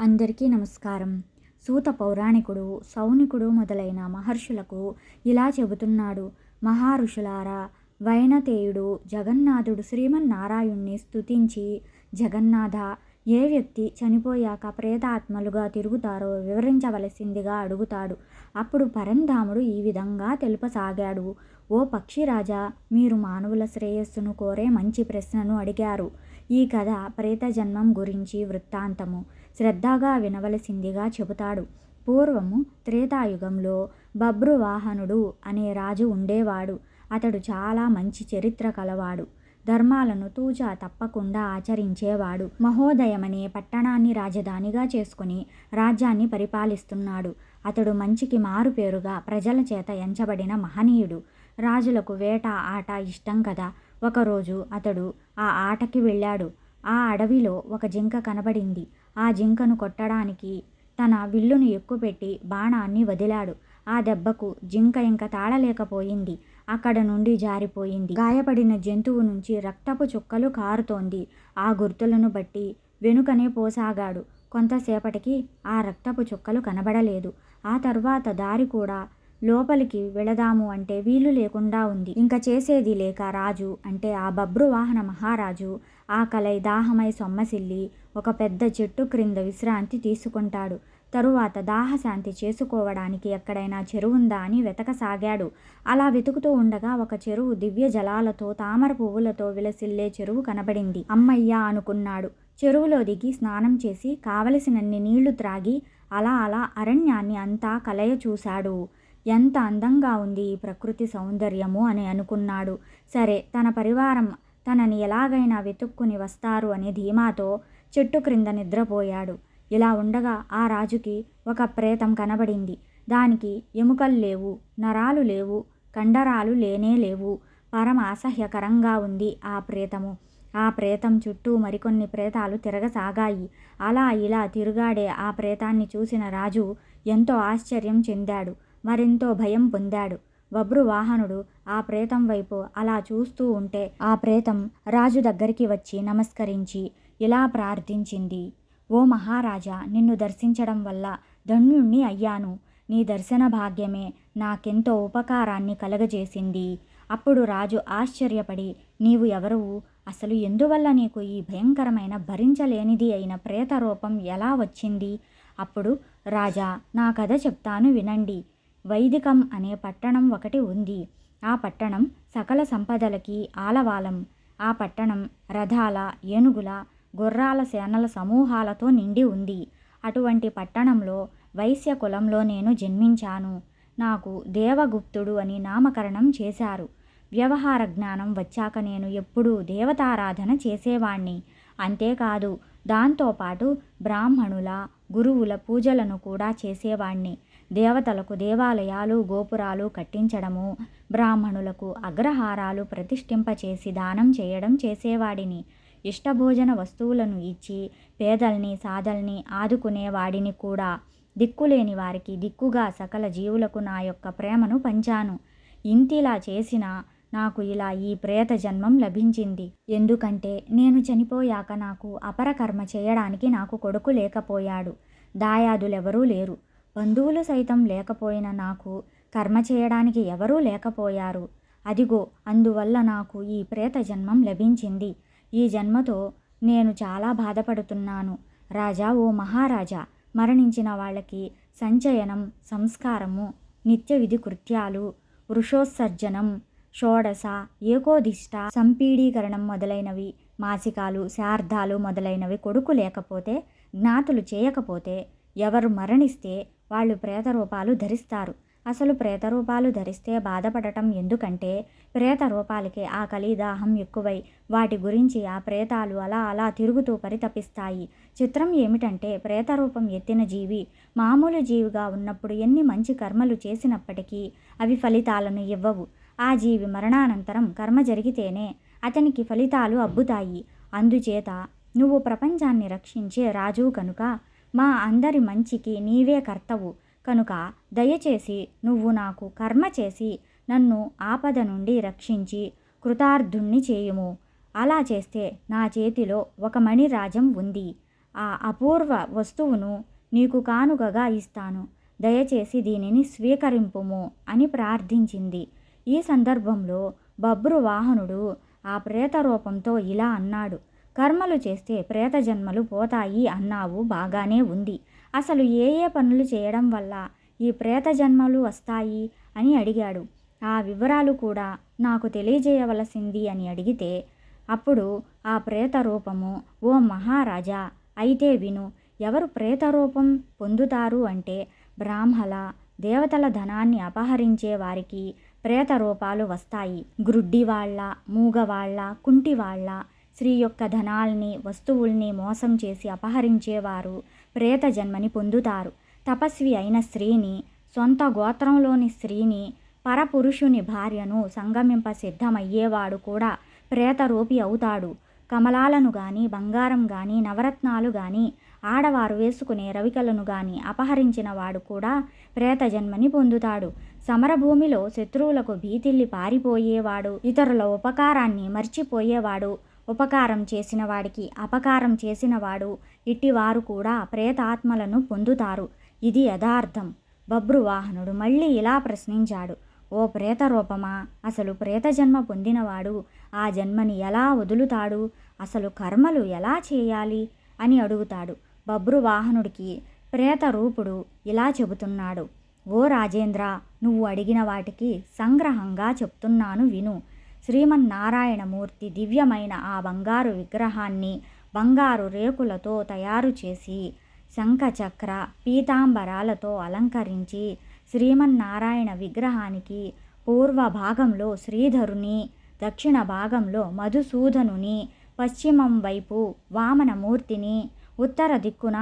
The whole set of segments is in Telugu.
అందరికీ నమస్కారం. సూత పౌరాణికుడు సౌనికుడు మొదలైన మహర్షులకు ఇలా చెబుతున్నాడు. మహారుషులారా వైనతేయుడు జగన్నాథుడు శ్రీమన్నారాయణ్ణి స్తుతించి జగన్నాథ ఏ వ్యక్తి చనిపోయాక ప్రేతాత్మలుగా తిరుగుతారో వివరించవలసిందిగా అడుగుతాడు. అప్పుడు పరంధాముడు ఈ విధంగా తెలుపసాగాడు. ఓ పక్షిరాజా మీరు మానవుల శ్రేయస్సును కోరే మంచి ప్రశ్నను అడిగారు. ఈ కథ ప్రేత జన్మం గురించి వృత్తాంతము. శ్రద్ధగా వినవలసిందిగా చెబుతాడు. పూర్వము త్రేతాయుగంలో బబ్రువాహనుడు అనే రాజు ఉండేవాడు. అతడు చాలా మంచి చరిత్ర కలవాడు. ధర్మాలను తూచా తప్పకుండా ఆచరించేవాడు. మహోదయమనే పట్టణాన్ని రాజధానిగా చేసుకుని రాజ్యాన్ని పరిపాలిస్తున్నాడు. అతడు మంచికి మారుపేరుగా ప్రజల చేత ఎంచబడిన మహనీయుడు. రాజులకు వేట ఆట ఇష్టం కదా. ఒకరోజు అతడు ఆ ఆటకి వెళ్ళాడు. ఆ అడవిలో ఒక జింక కనబడింది. ఆ జింకను కొట్టడానికి తన విల్లును ఎక్కుపెట్టి బాణాన్ని వదిలాడు. ఆ దెబ్బకు జింక ఇంక తాళలేకపోయింది. అక్కడ నుండి జారిపోయింది. గాయపడిన జంతువు నుంచి రక్తపు చుక్కలు కారుతోంది. ఆ గుర్తులను బట్టి వెనుకనే పోసాగాడు. కొంతసేపటికి ఆ రక్తపు చుక్కలు కనబడలేదు. ఆ తర్వాత దారి కూడా లోపలికి వెళదాము అంటే వీలు లేకుండా ఉంది. ఇంకా చేసేది లేక రాజు అంటే ఆ బబ్రు వాహన మహారాజు ఆకలై దాహమై సొమ్మసిల్లి ఒక పెద్ద చెట్టు క్రింద విశ్రాంతి తీసుకుంటాడు. తరువాత దాహశాంతి చేసుకోవడానికి ఎక్కడైనా చెరువుందా అని వెతకసాగాడు. అలా వెతుకుతూ ఉండగా ఒక చెరువు దివ్య జలాలతో తామర పువ్వులతో విలసిల్లే చెరువు కనబడింది. అమ్మయ్యా అనుకున్నాడు. చెరువులో దిగి స్నానం చేసి కావలసినన్ని నీళ్ళు త్రాగి అలా అలా అరణ్యాన్ని అంతా కలయ చూశాడు ఎంత అందంగా ఉంది ఈ ప్రకృతి సౌందర్యము అని అనుకున్నాడు. సరే తన పరివారం తనని ఎలాగైనా వెతుక్కుని వస్తారు అనే ధీమాతో చెట్టు క్రింద నిద్రపోయాడు. ఇలా ఉండగా ఆ రాజుకి ఒక ప్రేతం కనబడింది. దానికి ఎముకలు లేవు నరాలు లేవు కండరాలు లేనే లేవు. పరమ అసహ్యకరంగా ఉంది ఆ ప్రేతము. ఆ ప్రేతం చుట్టూ మరికొన్ని ప్రేతాలు తిరగసాగాయి. అలా ఇలా తిరుగాడే ఆ ప్రేతాన్ని చూసిన రాజు ఎంతో ఆశ్చర్యం చెందాడు. మరెంతో భయం పొందాడు. బబ్రు వాహనుడు ఆ ప్రేతం వైపు అలా చూస్తూ ఉంటే ఆ ప్రేతం రాజు దగ్గరికి వచ్చి నమస్కరించి ఇలా ప్రార్థించింది. ఓ మహారాజా నిన్ను దర్శించడం వల్ల ధన్యుణ్ణి అయ్యాను. నీ దర్శన భాగ్యమే నాకెంతో ఉపకారాన్ని కలగజేసింది. అప్పుడు రాజు ఆశ్చర్యపడి నీవు ఎవరువు? అసలు ఎందువల్ల నీకు ఈ భయంకరమైన భరించలేనిది అయిన ప్రేత రూపం ఎలా వచ్చింది? అప్పుడు రాజా నా కథ చెప్తాను వినండి. వైదికం అనే పట్టణం ఒకటి ఉంది. ఆ పట్టణం సకల సంపదలకి ఆలవాలం. ఆ పట్టణం రథాల ఏనుగుల గుర్రాల సేనల సమూహాలతో నిండి ఉంది. అటువంటి పట్టణంలో వైశ్య కులంలో నేను జన్మించాను. నాకు దేవగుప్తుడు అని నామకరణం చేశారు. వ్యవహార జ్ఞానం వచ్చాక నేను ఎప్పుడూ దేవతారాధన చేసేవాణ్ణి. అంతేకాదు దాంతోపాటు బ్రాహ్మణుల గురువుల పూజలను కూడా చేసేవాణ్ణి. దేవతలకు దేవాలయాలు గోపురాలు కట్టించడము బ్రాహ్మణులకు అగ్రహారాలు ప్రతిష్ఠింపచేసి దానం చేయడం చేసేవాడిని. ఇష్టభోజన వస్తువులను ఇచ్చి పేదల్ని సాదల్ని ఆదుకునేవాడిని కూడా. దిక్కులేని వారికి దిక్కుగా సకల జీవులకు నా యొక్క ప్రేమను పంచాను. ఇంతిలా చేసిన నాకు ఇలా ఈ ప్రేత జన్మం లభించింది. ఎందుకంటే నేను చనిపోయాక నాకు అపరకర్మ చేయడానికి నాకు కొడుకు లేకపోయాడు. దాయాదులెవరూ లేరు. బంధువులు సైతం లేకపోయిన నాకు కర్మ చేయడానికి ఎవరూ లేకపోయారు. అదిగో అందువల్ల నాకు ఈ ప్రేత జన్మం లభించింది. ఈ జన్మతో నేను చాలా బాధపడుతున్నాను. రాజా ఓ మహారాజా మరణించిన వాళ్ళకి సంచయనం సంస్కారము నిత్య విధి కృత్యాలు వృషోత్సర్జనం షోడశ ఏకోదిష్ట సంపీడీకరణం మొదలైనవి మాసికాలు శార్ధాలు మొదలైనవి కొడుకు లేకపోతే జ్ఞాతులు చేయకపోతే ఎవరు మరణిస్తే వాళ్ళు ప్రేతరూపాలు ధరిస్తారు. అసలు ప్రేతరూపాలు ధరిస్తే బాధపడటం ఎందుకంటే ప్రేత రూపాలకి ఆ కలిదాహం ఎక్కువై వాటి గురించి ఆ ప్రేతాలు అలా అలా తిరుగుతూ పరితపిస్తాయి. చిత్రం ఏమిటంటే ప్రేతరూపం ఎత్తిన జీవి మామూలు జీవిగా ఉన్నప్పుడు ఎన్ని మంచి కర్మలు చేసినప్పటికీ అవి ఫలితాలను ఇవ్వవు. ఆ జీవి మరణానంతరం కర్మ జరిగితేనే అతనికి ఫలితాలు అబ్బుతాయి. అందుచేత నువ్వు ప్రపంచాన్ని రక్షించే రాజు కనుక మా అందరి మంచికి నీవే కర్తవు. కనుక దయచేసి నువ్వు నాకు కర్మ చేసి నన్ను ఆపద నుండి రక్షించి కృతార్థుణ్ణి చేయుము. అలా చేస్తే నా చేతిలో ఒక మణిరాజం ఉంది. ఆ అపూర్వ వస్తువును నీకు కానుకగా ఇస్తాను. దయచేసి దీనిని స్వీకరింపుము అని ప్రార్థించింది. ఈ సందర్భంలో బబ్రు వాహనుడు ఆ ప్రేత రూపంతో ఇలా అన్నాడు. కర్మలు చేస్తే ప్రేత జన్మలు పోతాయి అన్నావు బాగానే ఉంది. అసలు ఏ ఏ పనులు చేయడం వల్ల ఈ ప్రేత జన్మలు వస్తాయి అని అడిగాడు. ఆ వివరాలు కూడా నాకు తెలియజేయవలసింది అని అడిగితే అప్పుడు ఆ ప్రేత రూపము ఓ మహారాజా అయితే విను ఎవరు ప్రేత రూపం పొందుతారు అంటే బ్రాహ్మల దేవతల ధనాన్ని అపహరించే వారికి ప్రేత రూపాలు వస్తాయి. గ్రుడ్డివాళ్ళ మూగవాళ్ళ కుంటివాళ్ళ స్త్రీ యొక్క ధనాల్ని వస్తువుల్ని మోసం చేసి అపహరించేవారు ప్రేత జన్మని పొందుతారు. తపస్వి అయిన స్త్రీని సొంత గోత్రంలోని స్త్రీని పరపురుషుని భార్యను సంగమింప సిద్ధమయ్యేవాడు కూడా ప్రేతరూపి అవుతాడు. కమలాలను గాని బంగారం గాని నవరత్నాలు గాని ఆడవారు వేసుకునే రవికలను గాని అపహరించిన వాడు కూడా ప్రేత జన్మని పొందుతాడు. సమరభూమిలో శత్రువులకు భీతిల్లి పారిపోయేవాడు ఇతరుల ఉపకారాన్ని మర్చిపోయేవాడు ఉపకారం చేసిన వాడికి అపకారం చేసినవాడు ఇట్టివారు కూడా ప్రేతాత్మలను పొందుతారు. ఇది యథార్థం. బబ్రువాహనుడు మళ్ళీ ఇలా ప్రశ్నించాడు. ఓ ప్రేత రూపమా? అసలు ప్రేత జన్మ పొందినవాడు ఆ జన్మని ఎలా వదులుతాడు? అసలు కర్మలు ఎలా చేయాలి? అని అడుగుతాడు. బబ్రువాహనుడికి ప్రేత రూపుడు ఇలా చెబుతున్నాడు. ఓ రాజేంద్ర నువ్వు అడిగిన వాటికి సంగ్రహంగా చెప్తున్నాను విను. శ్రీమన్నారాయణమూర్తి దివ్యమైన ఆ బంగారు విగ్రహాన్ని బంగారు రేకులతో తయారు చేసి శంఖచక్ర పీతాంబరాలతో అలంకరించి శ్రీమన్నారాయణ విగ్రహానికి పూర్వ భాగంలో శ్రీధరుని దక్షిణ భాగంలో మధుసూదనుని పశ్చిమం వైపు వామనమూర్తిని ఉత్తర దిక్కున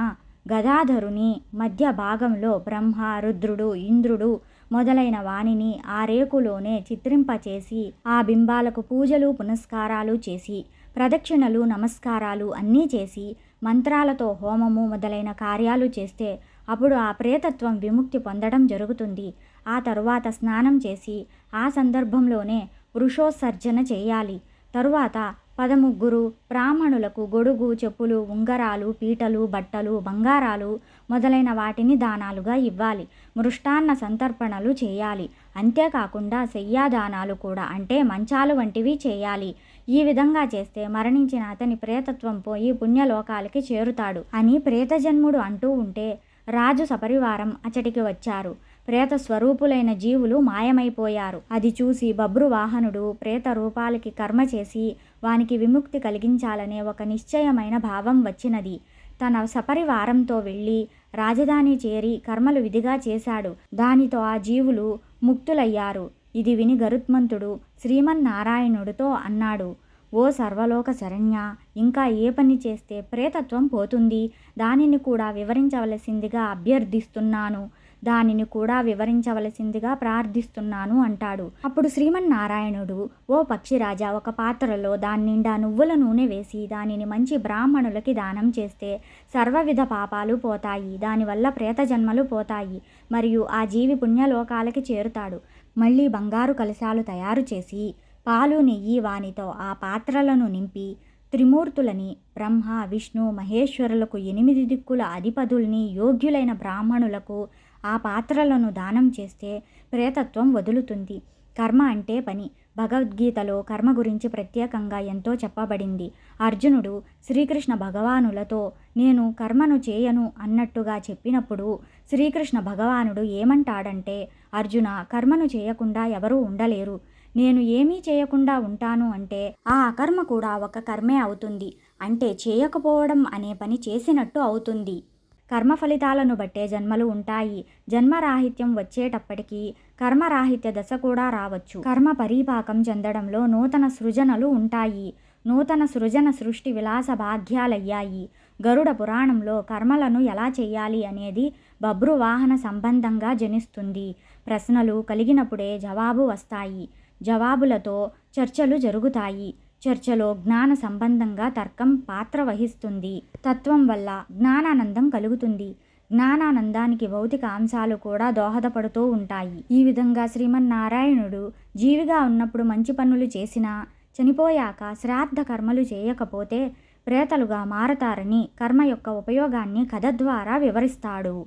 గదాధరుని మధ్య భాగంలో బ్రహ్మ రుద్రుడు ఇంద్రుడు మొదలైన వాణిని ఆ రేకులోనే చిత్రింపచేసి ఆ బింబాలకు పూజలు పునస్కారాలు చేసి ప్రదక్షిణలు నమస్కారాలు అన్నీ చేసి మంత్రాలతో హోమము మొదలైన కార్యాలు చేస్తే అప్పుడు ఆ ప్రేతత్వం విముక్తి పొందడం జరుగుతుంది. ఆ తరువాత స్నానం చేసి ఆ సందర్భంలోనే పురుషోత్సర్జన చేయాలి. తరువాత పదముగ్గురు బ్రాహ్మణులకు గొడుగు చెప్పులు ఉంగరాలు పీటలు బట్టలు బంగారాలు మొదలైన వాటిని దానాలుగా ఇవ్వాలి. మృష్టాన్న సంతర్పణలు చేయాలి. అంతేకాకుండా శయ్యాదానాలు కూడా అంటే మంచాలు వంటివి చేయాలి. ఈ విధంగా చేస్తే మరణించిన అతని ప్రేతత్వం పోయి పుణ్యలోకాలకి చేరుతాడు అని ప్రేతజన్ముడు అంటూ ఉంటే రాజు సపరివారం అచటికి వచ్చారు. ప్రేత స్వరూపులైన జీవులు మాయమైపోయారు. అది చూసి బబ్రు వాహనుడు ప్రేత రూపాలకి కర్మ చేసి వానికి విముక్తి కలిగించాలనే ఒక నిశ్చయమైన భావం వచ్చినది. తన సపరివారంతో వెళ్ళి రాజధాని చేరి కర్మలు విధిగా చేశాడు. దానితో ఆ జీవులు ముక్తులయ్యారు. ఇది విని గరుత్మంతుడు శ్రీమన్నారాయణుడితో అన్నాడు ఓ సర్వలోక శరణ్య ఇంకా ఏ పని చేస్తే ప్రేతత్వం పోతుంది? దానిని కూడా వివరించవలసిందిగా అభ్యర్థిస్తున్నాను. దానిని కూడా వివరించవలసిందిగా ప్రార్థిస్తున్నాను అంటాడు. అప్పుడు శ్రీమన్నారాయణుడు ఓ పక్షిరాజా ఒక పాత్రలో దాని నిండా నువ్వుల నూనె వేసి దానిని మంచి బ్రాహ్మణులకి దానం చేస్తే సర్వవిధ పాపాలు పోతాయి దానివల్ల ప్రేత జన్మలు పోతాయి మరియు ఆ జీవి పుణ్యలోకాలకి చేరుతాడు. మళ్ళీ బంగారు కలశాలు తయారు చేసి పాలు నెయ్యి వానితో ఆ పాత్రలను నింపి త్రిమూర్తులని బ్రహ్మ విష్ణు మహేశ్వరులకు ఎనిమిది దిక్కుల అధిపతుల్ని యోగ్యులైన బ్రాహ్మణులకు ఆ పాత్రలను దానం చేస్తే ప్రేతత్వం వదులుతుంది. కర్మ అంటే పని. భగవద్గీతలో కర్మ గురించి ప్రత్యేకంగా ఎంతో చెప్పబడింది. అర్జునుడు శ్రీకృష్ణ భగవానులతో నేను కర్మను చేయను అన్నట్టుగా చెప్పినప్పుడు శ్రీకృష్ణ భగవానుడు ఏమంటాడంటే అర్జున కర్మను చేయకుండా ఎవరూ ఉండలేరు. నేను ఏమీ చేయకుండా ఉంటాను అంటే ఆ అకర్మ కూడా ఒక కర్మే అవుతుంది. అంటే చేయకపోవడం అనే పని చేసినట్టు అవుతుంది. కర్మ ఫలితాలను బట్టే జన్మలు ఉంటాయి. జన్మరాహిత్యం వచ్చేటప్పటికీ కర్మరాహిత్య దశ కూడా రావచ్చు. కర్మ పరిపాకం చెందడంలో నూతన సృజనలు ఉంటాయి. నూతన సృజన సృష్టి విలాస భాగ్యాలయ్యాయి గరుడ పురాణంలో కర్మలను ఎలా చేయాలి అనేది బభ్రువాహన సంబంధంగా జనిస్తుంది. ప్రశ్నలు కలిగినప్పుడే జవాబు వస్తాయి. జవాబులతో చర్చలు జరుగుతాయి. చర్చలో జ్ఞాన సంబంధంగా తర్కం పాత్ర వహిస్తుంది. తత్వం వల్ల జ్ఞానానందం కలుగుతుంది. జ్ఞానానందానికి భౌతిక అంశాలు కూడా దోహదపడుతూ ఉంటాయి. ఈ విధంగా శ్రీమన్నారాయణుడు జీవిగా ఉన్నప్పుడు మంచి పనులు చేసినా చనిపోయాక శ్రాద్ధ కర్మలు చేయకపోతే ప్రేతలుగా మారతారని కర్మ యొక్క ఉపయోగాన్ని కథ ద్వారా వివరిస్తాడు.